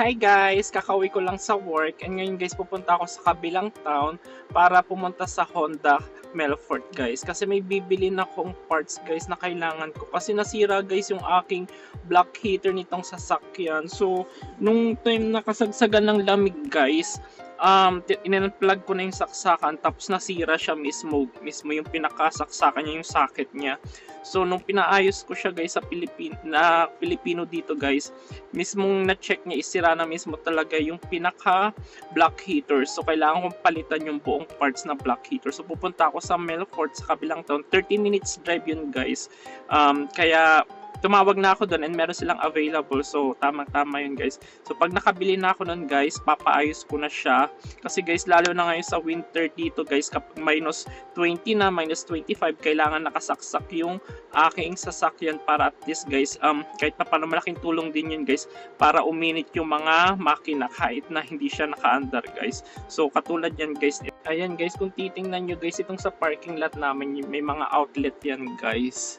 Hi guys! Kakauwi ko lang sa work and ngayon guys pupunta ako sa kabilang town para pumunta sa Honda Melfort guys. Kasi may bibili na akong parts guys na kailangan ko. Kasi nasira guys yung aking block heater nitong sasakyan. So nung time nakasagsagan ng lamig guys um, in-unplug ko na yung saksakan tapos nasira siya mismo mismo yung pinakasaksakan niya yung socket niya so nung pinaayos ko siya guys sa Pilipin na Pilipino dito guys mismong na-check niya isira na mismo talaga yung pinaka block heater. So kailangan kong palitan yung buong parts na block heater. So pupunta ako sa Melfort sa kabilang town. 30 minutes drive yun guys. Um, kaya tumawag na ako doon and meron silang available. So tamang-tama yun guys. So pag nakabili na ako nun guys, papaayos ko na siya. Kasi guys, lalo na ngayon sa winter dito guys, kapag minus 20 na, minus 25, kailangan nakasaksak yung aking sasakyan para at least guys, um, kahit pa paano malaking tulong din yun guys, para uminit yung mga makina kahit na hindi siya naka-under guys. So katulad yan guys, ayan guys, kung titingnan nyo guys, itong sa parking lot namin, may mga outlet yan guys.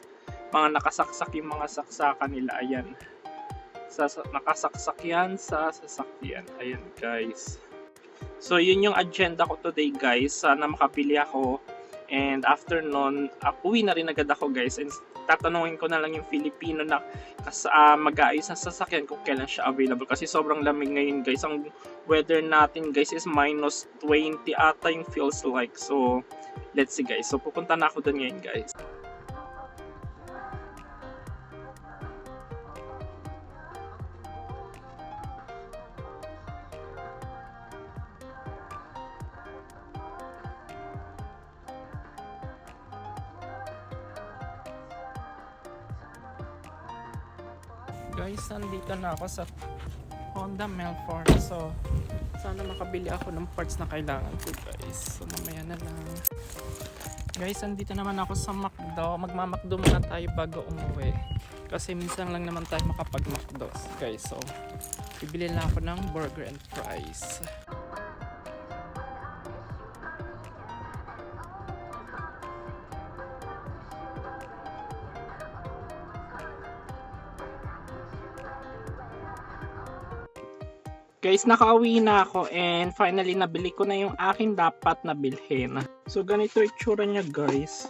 Mga nakasaksak yung mga saksakan nila, ayan. Sa, sa- nakasaksak yan sa sasakyan, ayan guys. So yun yung agenda ko today guys, sana makabili ako And after nun, uh, uwi na rin agad ako guys. And tatanungin ko na lang yung Filipino na uh, mag-aayos ng sasakyan kung kailan siya available. Kasi sobrang lamig ngayon guys. Ang weather natin guys is minus 20 ata yung feels like. So, let's see guys. So, pupunta na ako doon ngayon guys. Guys, nandito na ako sa Honda Melfort. So, sana makabili ako ng parts na kailangan ko guys. So, mamaya na lang. Guys, nandito naman ako sa McDo. Magmamakdo muna tayo bago umuwi. Kasi minsan lang naman tayo makapag-McDo guys. So, bibili lang ako ng burger and fries. Guys, nakauwi na ako and finally nabili ko na yung akin dapat na bilhin. So ganito itsura niya guys.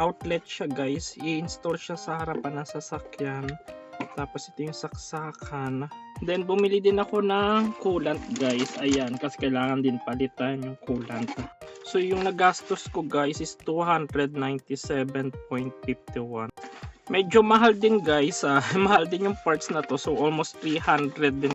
Outlet siya guys. I-install siya sa harapan ng sasakyan. Tapos ito yung saksakan. Then bumili din ako ng coolant guys. Ayan, kasi kailangan din palitan yung coolant. So yung nagastos ko guys is 297.51. Medyo mahal din guys. ah. mahal din yung parts na to. So almost 300 din